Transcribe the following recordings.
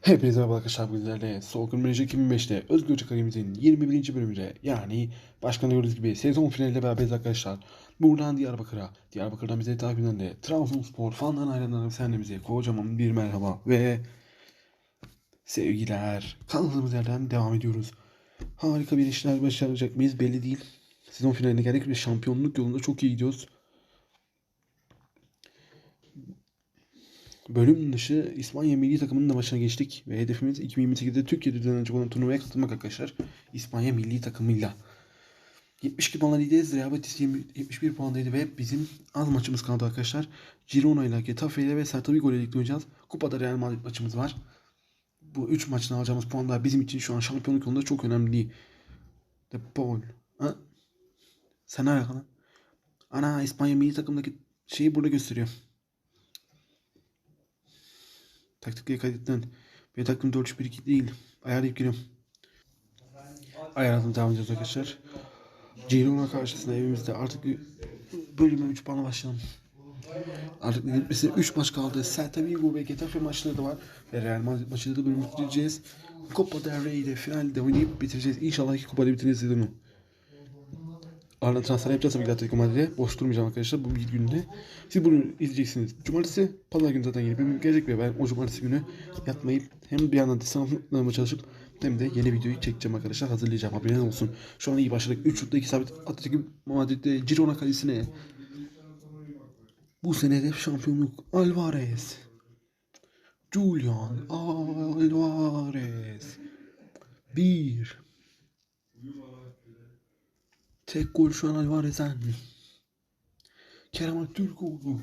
Hepinize merhaba arkadaşlar bizlerle Soccer Manager 2005'te Özgür Çakarimizin 21. bölümüyle yani başkan gördüğünüz gibi sezon finaliyle beraberiz arkadaşlar. Buradan Diyarbakır'a, Diyarbakır'dan bize takip eden de Trabzonspor fandan ayrılan senlemize kocaman bir merhaba ve sevgiler. Kaldığımız yerden devam ediyoruz. Harika bir işler başaracak mıyız belli değil. Sezon finaline geldik ve şampiyonluk yolunda çok iyi gidiyoruz. Bölüm dışı İspanya milli takımının da başına geçtik ve hedefimiz 2028'de Türkiye'de düzenlenecek olan turnuvaya katılmak arkadaşlar. İspanya milli takımıyla. 72 puanla lideriz. Real Betis 20 71 puandaydı ve bizim az maçımız kaldı arkadaşlar. Girona ile Getafe ile ve Celta Vigo ile oynayacağız. Kupada Real Madrid maçımız var. Bu 3 maçtan alacağımız puanlar bizim için şu an şampiyonluk yolunda çok önemli. De Paul. Ha? Sen alakalı? Ana İspanya milli takımdaki şeyi burada gösteriyor. Taktikleri kaydedilen bir takım 4-3-1-2 değil. Ayarlayıp giriyorum. Ayarladım devam edeceğiz arkadaşlar. Girona karşısında evimizde artık bölüme 3 puanla başlayalım. Artık gitmesine 3 maç kaldı. Celta Vigo ve Getafe maçları da var. Ve Real Madrid maçını da bölüm bitireceğiz. Copa del Rey'de finalde oynayıp bitireceğiz. İnşallah ki kupada bitireceğiz sezonu. Ardından transfer yapacağız tabii ki Atletico Madrid'e. Boş durmayacağım arkadaşlar bu bir günde. Siz bunu izleyeceksiniz. Cumartesi, pazar günü zaten yeni bölüm gelecek ve ben o cumartesi günü yatmayıp hem bir yandan lisanslarıma çalışıp hem de yeni videoyu çekeceğim arkadaşlar. Hazırlayacağım. Haberiniz olsun. Şu an iyi başladık. 3 şutta 2 sabit Atletico Madrid'de Girona kalesine. Bu sene hedef şampiyonluk. Alvarez. Julian Alvarez. 1 Tek gol şu an Alvarez'den. Kerem Aktürkoğlu.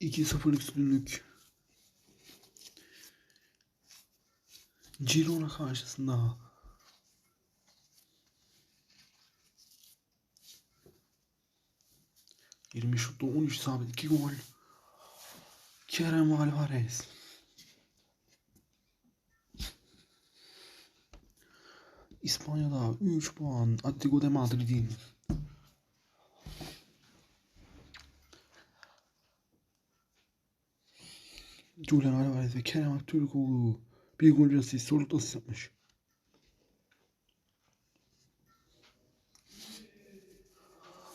İki sıfır üstünlük. Girona karşısında. Yirmi şutta 13 sabit 2 gol. Kerem Alvarez. İspanya'da 3 puan. Atletico de Madrid'in. Julian Alvarez ve Kerem Aktürkoğlu bir gol asist. Soluk asist yapmış.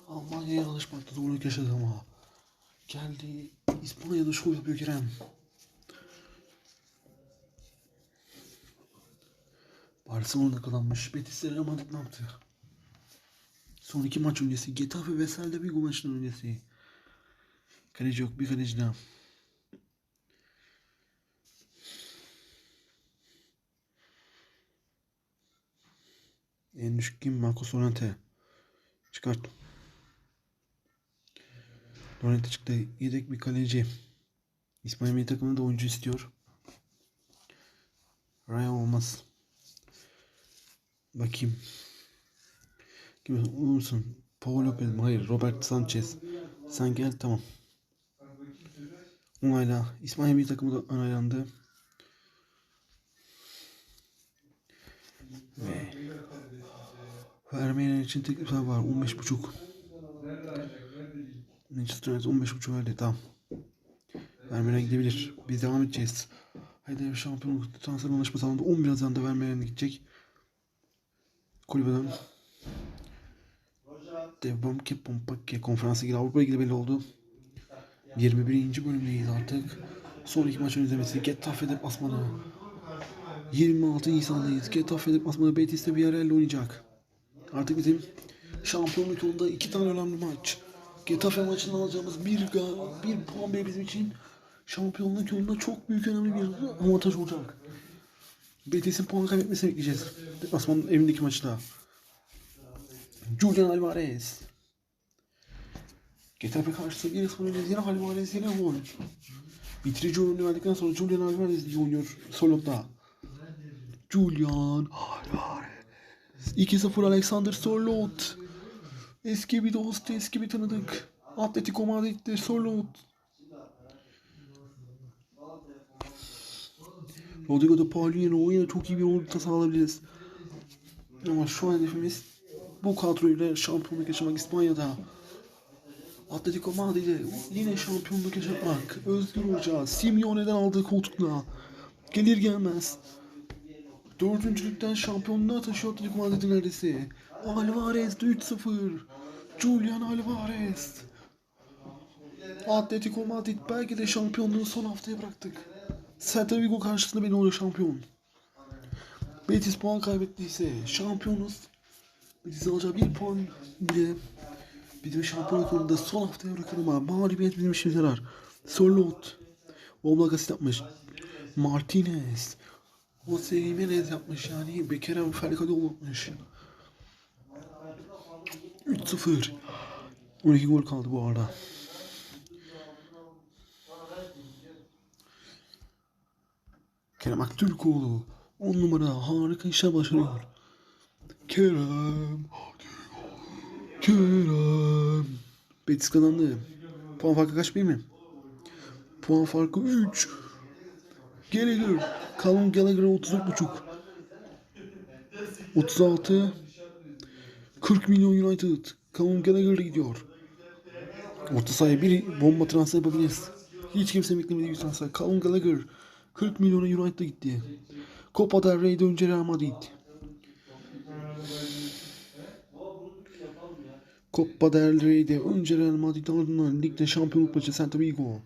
Almanya'ya alışmakta zorluk yaşadı ama. Geldi. İspanya'da şov yapıyor Kerem. Barcelona kazanmış. Betis Real Madrid ne yaptı? Son iki maç öncesi. Getafe ve Celta Vigo maçının öncesi. Kaleci yok. Bir kaleci daha. En düşük kim? Marcos Llorente. Çıkart. Llorente çıktı. Yedek bir kaleci. İspanya milli takımında oyuncu istiyor. Ryan olmaz. Bakayım. Kim olursun? Paul Lopez mi? Hayır. Robert Sanchez. Sen gel tamam. Onayla. İspanya bir takımı da onaylandı. Ve vermeyen için teklifler var. 15.5 Manchester United 15.5 verdi. Tamam. Vermeyen gidebilir. Biz devam edeceğiz. Haydi şampiyonluk transfer anlaşması alındı. 11 Haziran'da vermeyen gidecek. Kulübeden Devam ki Pompake konferansa ilgili Avrupa ilgili belli oldu. 21. bölümdeyiz artık. Son iki maçın izlemesi Getafe deplasmanı. 26 Nisan'dayız. Getafe deplasmanı Betis'te bir yerlerle oynayacak. Artık bizim şampiyonluk yolunda iki tane önemli maç. Getafe maçından alacağımız bir, bir puan bizim için şampiyonluk yolunda çok büyük önemli bir avantaj olacak. Betis'in puan kaybetmesini bekleyeceğiz. Deplasmanın evindeki maçta. Julian Alvarez. Getafe karşısında yine sonunda yine Alvarez yine gol. Bitirici oyunu verdikten sonra Julian Alvarez iyi oynuyor Solot'ta. Julian Alvarez. 2-0 Alexander Sorlot. Eski bir dost, eski bir tanıdık. Atletico Madrid'de Sorlot. Rodrigo de Paulino yine çok iyi bir orta sağlayabiliriz. Ama şu an hedefimiz bu kadroyla şampiyonluk yaşamak İspanya'da. Atletico Madrid'e yine şampiyonluk yaşatmak. Özgür Hoca Simeone'den aldığı koltukla gelir gelmez dördüncülükten şampiyonluğa taşıyor Atletico Madrid'in neredeyse. Alvarez 3-0. Julian Alvarez. Atletico Madrid belki de şampiyonluğu son haftaya bıraktık. Celta Vigo karşısında oluyor şampiyon. Betis puan kaybettiyse şampiyonuz. Betis alacağı bir puan bile bizim şampiyonluk yolunda son haftaya bırakalım ama mağlubiyet bizim işimize yarar. Sörlot. Oblak asist yapmış. Martinez. Jose Jimenez yapmış yani. Bekerem Ferkado olmuş. 3-0. 12 gol kaldı bu arada. Kerem Aktürkoğlu 10 numara harika işler başarıyor. Kerem Kerem Betis kazandı. Puan farkı kaç bir mi? Puan farkı 3. Gallagher. Callum Gallagher'a 34.5. 36. 40 milyon United. Callum Gallagher gidiyor. Orta sahaya bir bomba transfer yapabiliriz. Hiç kimse beklemediği bir transfer. Callum Gallagher 40 milyona United'a gitti. Copa del Rey'de önce Real Madrid. Copa del Rey'de önce Real Madrid ardından ligde şampiyonluk maçı Celta Vigo.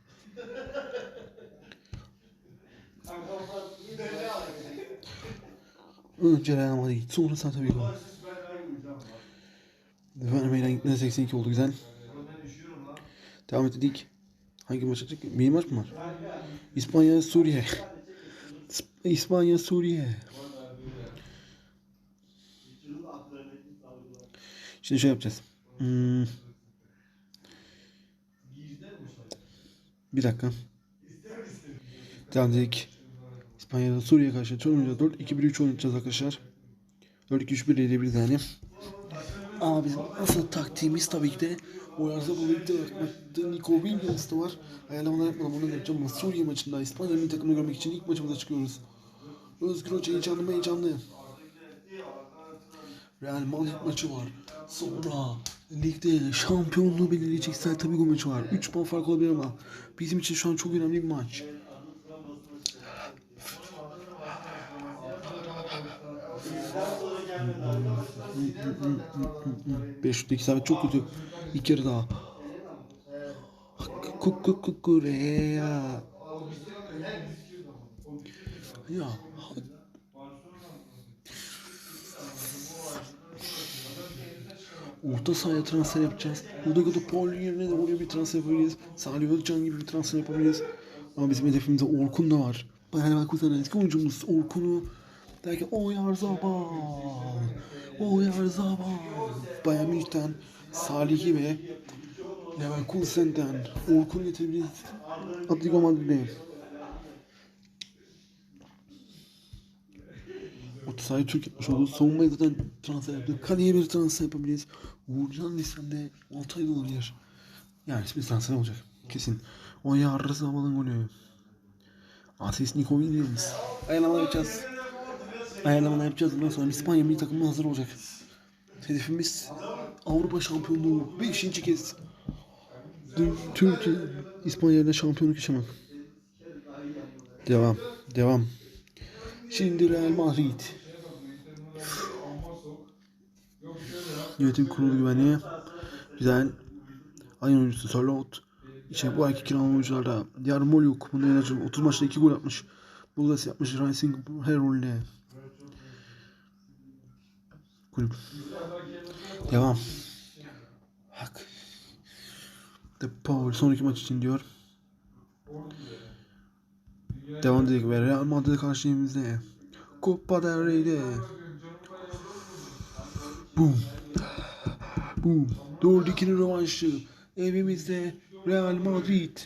Önce Real Madrid sonra Celta Vigo. Vermeyden gitmede 82 oldu güzel. Devam ettik. Hangi maç açık? Bir maç mı var? İspanya, Suriye. İspanya, Suriye. Şimdi şey yapacağız. Hmm. Bir dakika. Ededik. İspanya'da Suriye karşı Çorum'da 4-2-1-3 oynayacağız arkadaşlar. 4-2-3-1 ile bir tane. Ama bizim asıl taktiğimiz tabii ki de Oyarz'a bu birlikte bakmakta Nico Williams da var. Ayarlamalar yapmadan da yapacağım Suriye maçında İspanya milli takımını görmek için ilk maçımıza çıkıyoruz. Özgür Hoca heyecanlı mı heyecanlı. Real Madrid maçı var. Sonra ligde şampiyonluğu belirleyecek Celta Vigo maçı var. 3 puan fark olabilir ama bizim için şu an çok önemli bir maç. Beş şuttaki isabet çok kötü. İlk kere daha. Kukukukureya. Ya. Orta sahaya transfer yapacağız. Odegaard'ı Paul yerine de oraya bir transfer yapabiliriz. Salih Özcan gibi bir transfer yapabiliriz. Ama bizim hedefimizde Orkun da var. Bayan Bakuzan eski oyuncumuz Orkun'u derken Oyarzabal. Oyarzabal. Bayern Münih'ten Salih'i ve Leverkusen'den Orkun getirebiliriz. Atletico Madrid'e. Orta sahayı Türk yapmış oldu. Savunmayı zaten transfer yaptık. Kaleye bir transfer yapabiliriz. Uğurcan listemde 6 ayda olabilir. Yani bir transfer olacak. Kesin. O yarrı zamanın golü. Asist Nico Williams. Ayarlama yapacağız. Ayarlamalar yapacağız. Bundan sonra İspanya milli takımı hazır olacak. Hedefimiz Avrupa şampiyonluğu 5. kez. Türkiye İspanya ile şampiyonluk yaşamak. Devam. Devam. Şimdi Real Madrid. Yönetim kurulu güvenliği. Güzel. Ayın oyuncusu Sörlot. İşte bu ayki kiralı oyuncularda Diğer Molyuk bunun en 30 maçta 2 gol yapmış. Bulgas yapmış Racing Herol'le. Kulüp. Devam. Bak. De Paul sonraki maç için diyor. Devam dedik ve Real Madrid'e karşı evimizde. Copa del Rey'de. Boom. Boom. 4-2'nin rövanşı. Evimizde Real Madrid.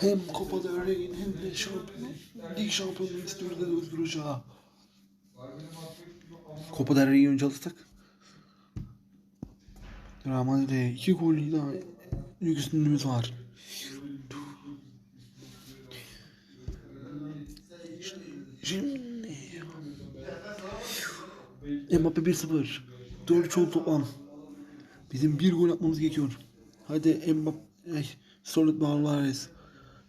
Hem Copa del Rey'in hem de şampiyon, lig dedi Özgür Hoca. Copa del Rey'i önce alırsak. Real Madrid'e iki gol daha yük üstünlüğümüz var. Şimdi Mbappe 1-0. 4 oldu toplam. Bizim bir gol atmamız gerekiyor. Hadi Mbappe, ay, Solid Alvarez.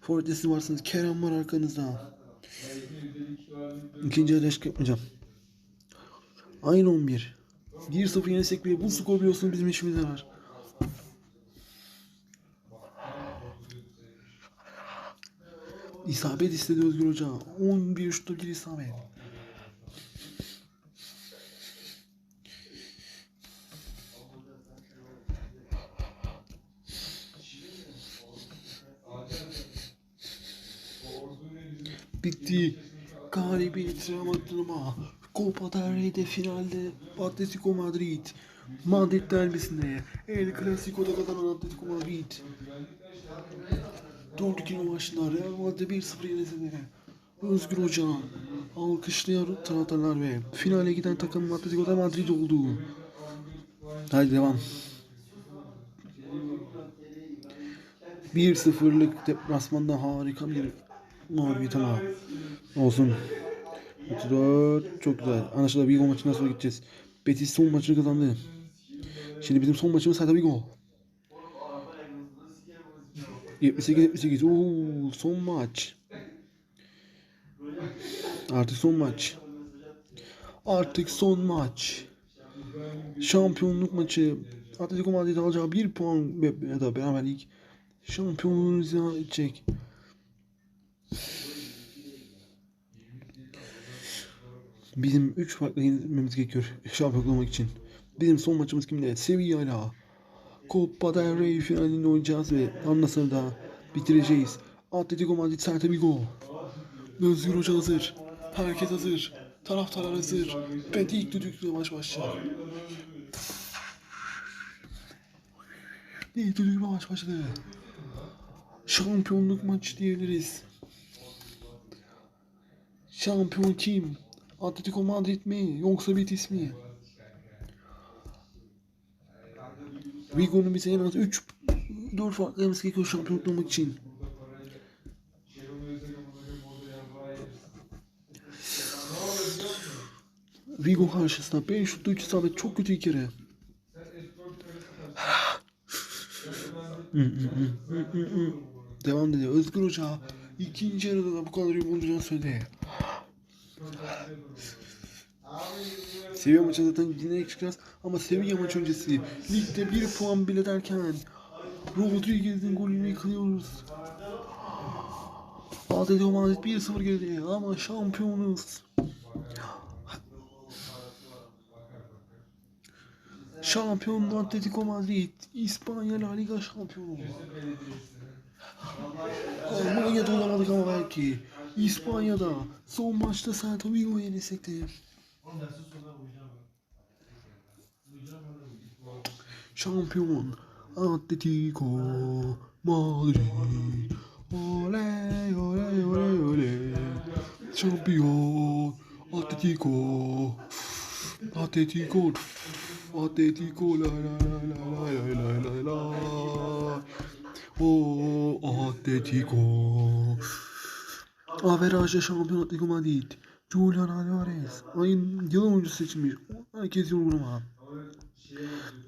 Forvet'te varsınız. Kerem var arkanızda. İkinci yarı yapmayacağım. Aynı 11. 1-0 yenesek bile bu skor biliyorsunuz bizim işimize var. İsabet istedi Özgür Hoca. 11 şutta bir isabet. Bitti. Galibiyet Madrid'e Copa del Rey'de finalde Atletico Madrid. Madrid derbisinde El Clasico'da kazanan Atletico Madrid. 4-2 maçında Real Madrid 1-0 yenildi. Özgür Hoca alkışlayan taraftarlar ve finale giden takım Atletico Madrid oldu. Hadi devam. 1-0'lık deplasmanda harika bir mağlubiyet ama olsun. 34 çok güzel. Anlaşılan Vigo maçından sonra gideceğiz. Betis son maçını kazandı. Şimdi bizim son maçımız Celta Vigo. 78-78. Oo, son maç. Artık son maç. Artık son maç. Şampiyonluk maçı. Atletico Madrid alacağı bir puan ya da beraberlik şampiyonluğumuza gidecek. Bizim 3 farklı yenilmemiz gerekiyor şampiyonluk olmak için. Bizim son maçımız kimle? Sevilla ile. Copa del Rey finalinde oynayacağız ve ondan da bitireceğiz. Atletico Madrid Celta Vigo. Özgür Hoca hazır. Herkes hazır. Taraftarlar hazır. Peki ilk düdükle maç başlayacak. İlk düdükle maç başladı. Şampiyonluk maçı diyebiliriz. Şampiyon kim? Atletico Madrid mi yoksa Betis mi? Vigo'nun bize en az 3 4 farklı yemesi gerekiyor şampiyonluk için. Vigo karşısında 5 şutlu 3 isabet çok kötü bir kere. Devam dedi. Özgür Hoca ikinci yarıda da bu kadar iyi söyledi. Sevilla maçı zaten dinleyerek çıkacağız ama Sevilla maç öncesi ligde bir puan bile derken Rodriguez'in golünü yıkılıyoruz. Atletico Madrid 1-0 geride ama şampiyonuz. Şampiyon Atletico Madrid, İspanya La Liga şampiyonu. Almanya'da olamadık ama belki. İspanya'da son maçta Celta Vigo'yu yenilsek de. Şampiyon Atletico Madrid. Oley oley oley oley. Şampiyon Atletico. Atletico. Atletico la la la la la la la la. O Atletico. Averajda şampiyon Atletico Madrid. Julian Alvarez. Ayın yılın oyuncusu seçilmiş. Herkes yorgun ama.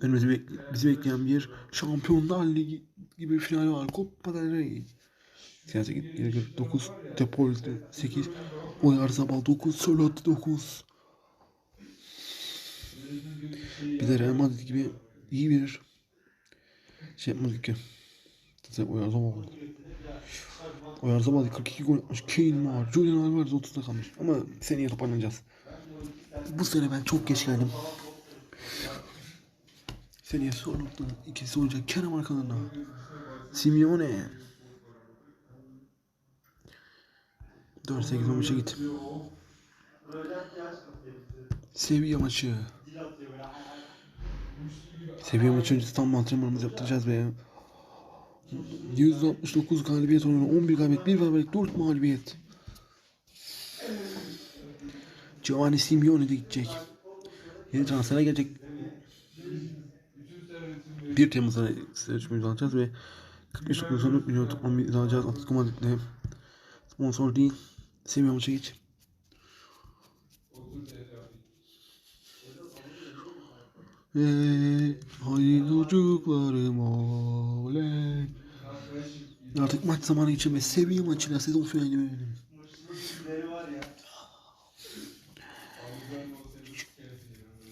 Önümüzde bek- bizi bekleyen bir Şampiyonlar Ligi gibi final var. Copa del Rey. Siyasi 9, Depol 8, Oyarzabal 9, Sörloth 9. Bir de Real Madrid gibi iyi bir şey yapmadık ki. Zaten Oyarzabal oldu. Oyarzabal 42 gol atmış. Kane var. Julian Alvarez 30'da kalmış. Ama seneye toparlanacağız. Bu sene ben çok geç geldim. Seneye Sörloth'la ikisi olacak. Kerem arkalarına. Simeone. 4-8 maça git. Sevilla maçı. Sevilla maçı öncesi tam antrenmanımızı yaptıracağız ve 169 galibiyet oranı 11 galibiyet 1 beraberlik 4 mağlubiyet. Giovanni Simeone de gidecek. Yeni transfere gelecek. 1 Temmuz'da sözleşme alacağız ve 45 dakika sonra 4 milyon alacağız. Atletico Madrid'de sponsor değil. Maça geç. Haydi çocuklarım oley. Artık maç zamanı için ve seviye maçıyla sezon finaline verelim.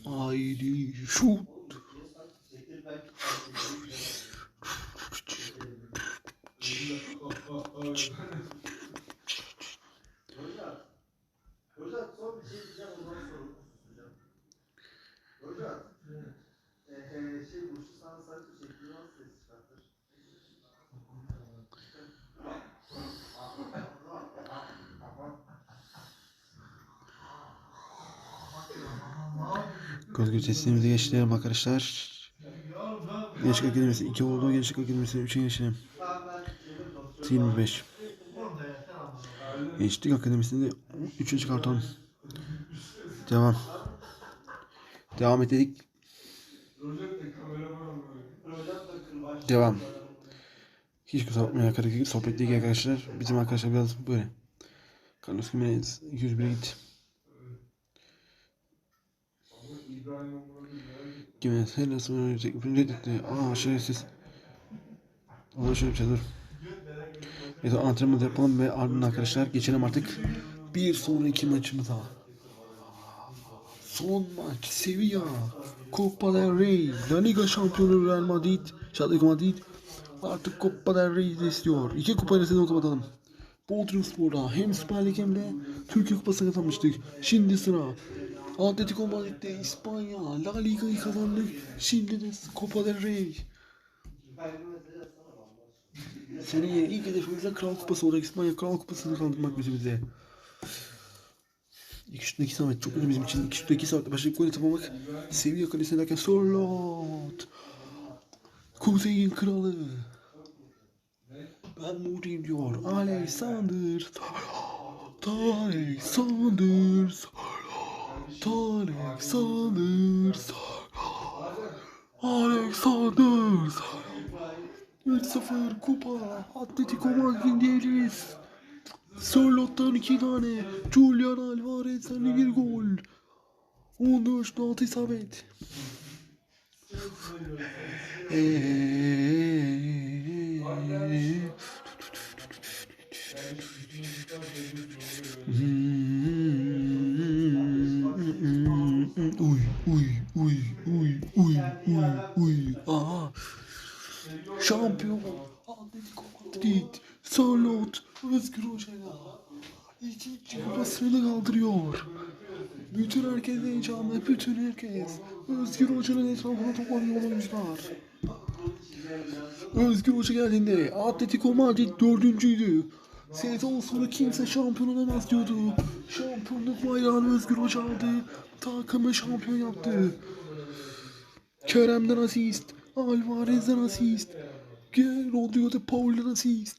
Haydi şut. Hocam son bir şey diyeceğim ondan sonra susacağım. Hocam. Eee şey bu şu sana saçma şekli nasıl ses çıkartır? Gölge testimizi geçtirelim arkadaşlar. Gençlik Akademisi 2 oldu. Gençlik Akademisi 3'e geçelim. 25. Gençlik Akademisi'nde 3'ü çıkartalım. Devam. Devam edelim. Devam. Hiç kusura bakmayın arkadaşlar. Sohbet değil arkadaşlar. Bizim arkadaşlar biraz böyle. Carlos Jimenez 201'e gitti. Her nasıl oynayacak? Reddetti. Aa şerefsiz. Ama şöyle bir şey dur. Da antrenman yapalım ve ardından arkadaşlar geçelim artık bir sonraki maçımıza. Son maç Sevilla. Copa del Rey. La Liga şampiyonu Real Madrid. Atletico Madrid. Artık Copa del Rey'i istiyor. İki kupayla sezonu kapatalım. Bodrumspor'da hem Süper Lig hem de Türkiye Kupası'nı kazanmıştık. Şimdi sıra Atletico Madrid'de İspanya La Liga'yı kazandık. Şimdi de Copa del Rey. Seneye ilk hedefimiz de Kral Kupası olacak. İspanya Kral Kupası'nı kaldırmak bizi bize. İki şutla iki samet çok önemli bizim için. İki şutla iki sametle başlayıp gol atamamak. Sevilla kalesine derken Sorlot. Kuzey'in kralı. Ben Mourinho diyor. Alexander. Tarek Sanders. Tarek Sanders. Alexander. 3-0 kupa. Atletico Madrid diyebiliriz. Sörlot'tan 2 tane. Julian Alvarez'den bir gol. 14 6 isabet. Eee. Uy uy uy uy uy uy uy. Aha. Şampiyon Atletico Madrid Sörlot Özgür Hoca'yla ikinci kupasını kaldırıyor. Bütün herkes heyecanlı, bütün herkes. Özgür Hoca'nın etrafına toplanıyor oyuncular. Özgür Hoca geldiğinde Atletico Madrid dördüncüydü. Sezon sonu kimse şampiyon olamaz diyordu. Şampiyonluk bayrağını Özgür Hoca aldı. Takımı şampiyon yaptı. Kerem'den asist. Alvarez'den asist. Rodrigo de Paul'dan asist.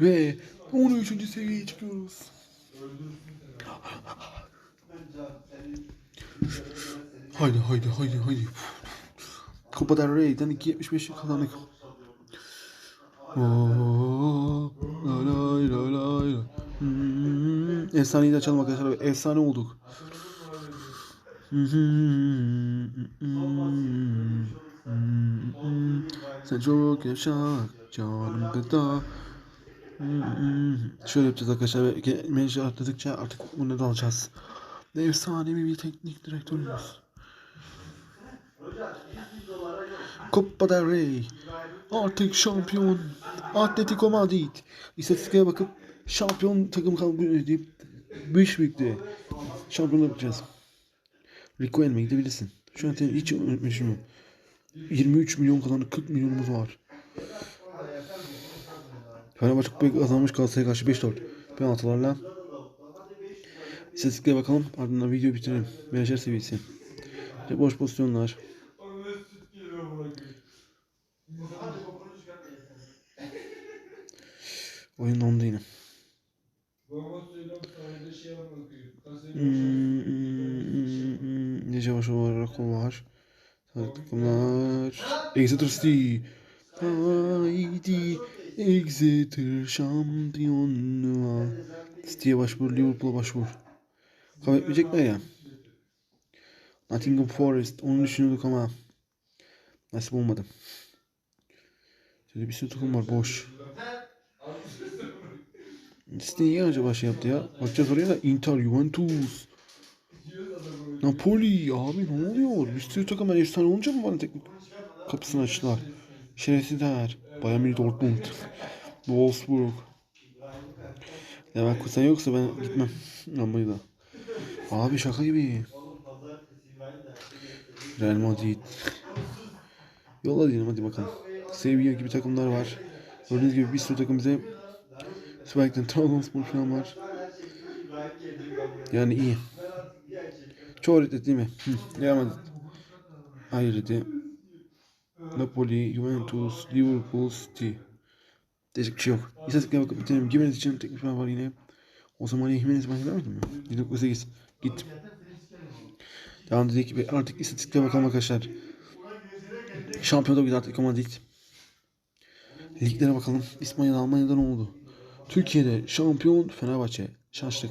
Ve 13. seviyeye çıkıyoruz. Haydi haydi haydi haydi. Copa del Rey'den 2.75 kazandık. Hmm, Efsaneyi de açalım arkadaşlar. Efsane olduk. Sen çok yaşa canım gıda. Şöyle yapacağız arkadaşlar. Menajı atladıkça artık bunu da alacağız. Efsanevi bir teknik direktörümüz. Copa del Rey. Artık şampiyon. Atletico Madrid. İstatistiklere bakıp şampiyon takım kaldı deyip bu iş büyüktü. Şampiyon yapacağız. Rico Elme gidebilirsin. Şu an hiç unutmuşum. 23 milyon kazandık 40 milyonumuz var. Fenerbahçe kupayı kazanmış Galatasaray'a karşı 5-4 penaltılarla. İstatistiklere bakalım ardından videoyu bitirelim. Menajer seviyesi. İşte boş pozisyonlar. Oyun dondu yine. Hmm, hmm, hmm, hmm. Nece başı olarak o var. Takımlar. Exeter City. Haydi. Exeter şampiyonluğa. City'ye başvur, Liverpool'a başvur. Kaybetmeyecekler ya. Nottingham Forest. Onu düşünüyorduk ama nasip olmadı. Şöyle bir sürü takım var boş. City niye acaba şey yaptı ya? Bakacağız oraya da Inter, Juventus. Napoli abi ne oluyor? Bir sürü takım ben efsane olunca mı bana teknik kapısını açtılar? Şerefsizler. Bayern Münih Dortmund. Wolfsburg. Leverkusen yoksa ben gitmem. Lambayı da. Abi şaka gibi. Real Madrid. Yolla diyelim hadi bakalım. Sevilla gibi takımlar var. Gördüğünüz gibi bir sürü takım bize Süper Lig'den Trabzonspor falan var. Yani iyi. Çoğu değil mi? Real Madrid. Dedi. Napoli, Juventus, Liverpool, City. Değişik bir şey yok. İstatistiklere bakıp bitirelim. Gimenez için teklif var yine. O zaman Jimenez ben vermedim mi? 1.8. Git. Devam dedik ve artık istatistiklere bakalım arkadaşlar. Şampiyonda bir Atletico Madrid. Liglere bakalım. İspanya'da Almanya'da ne oldu? Türkiye'de şampiyon Fenerbahçe. Şaştık.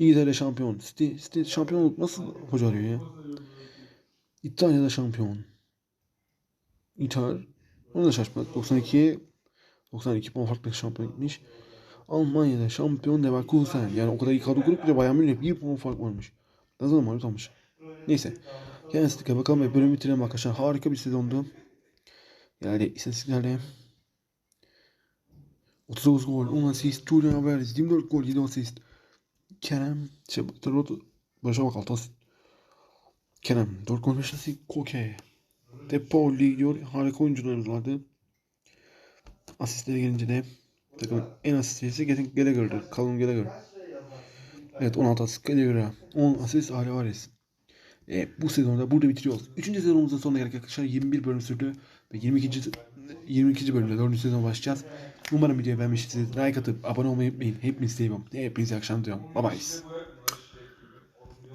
İngiltere şampiyon. City, City şampiyon olup nasıl hoca arıyor ya? İtalya'da şampiyon. İtalya. Onu da şaşmadık. 92'ye 92 puan farklı şampiyon gitmiş. Almanya'da şampiyon Leverkusen. Yani o kadar iyi kadro kurup bir de Bayern Münih bir puan fark varmış. Ne zaman mağlup olmuş. Neyse. Yani istatistikle bakalım ve bölümü bitirelim arkadaşlar. Harika bir sezondu. Yani istatistiklerle 39 gol, 10 asist, Julian Alvarez, 24 gol, 7 asist. Kerem, şey, Tarot, Barış'a bak 6 asist. Kerem, 4 gol, 5 asist, Koke. Depoli diyor, harika oyuncularımız vardı. Asistlere gelince de takımın en asistçisi Getting Gallagher'dır. Callum Gallagher. Evet 16 asist Gallagher'a. 10 asist Alvarez. E, bu sezonda burada bitiriyoruz. Üçüncü sezonumuzun sonuna geldik arkadaşlar. 21 bölüm sürdü. Ve 22. 22. bölümde 4. sezon başlayacağız. Umarım videoyu beğenmişsiniz. Like atıp abone olmayı unutmayın. Hepinizi seviyorum. Hepinize akşamlar diliyorum. Bye bye.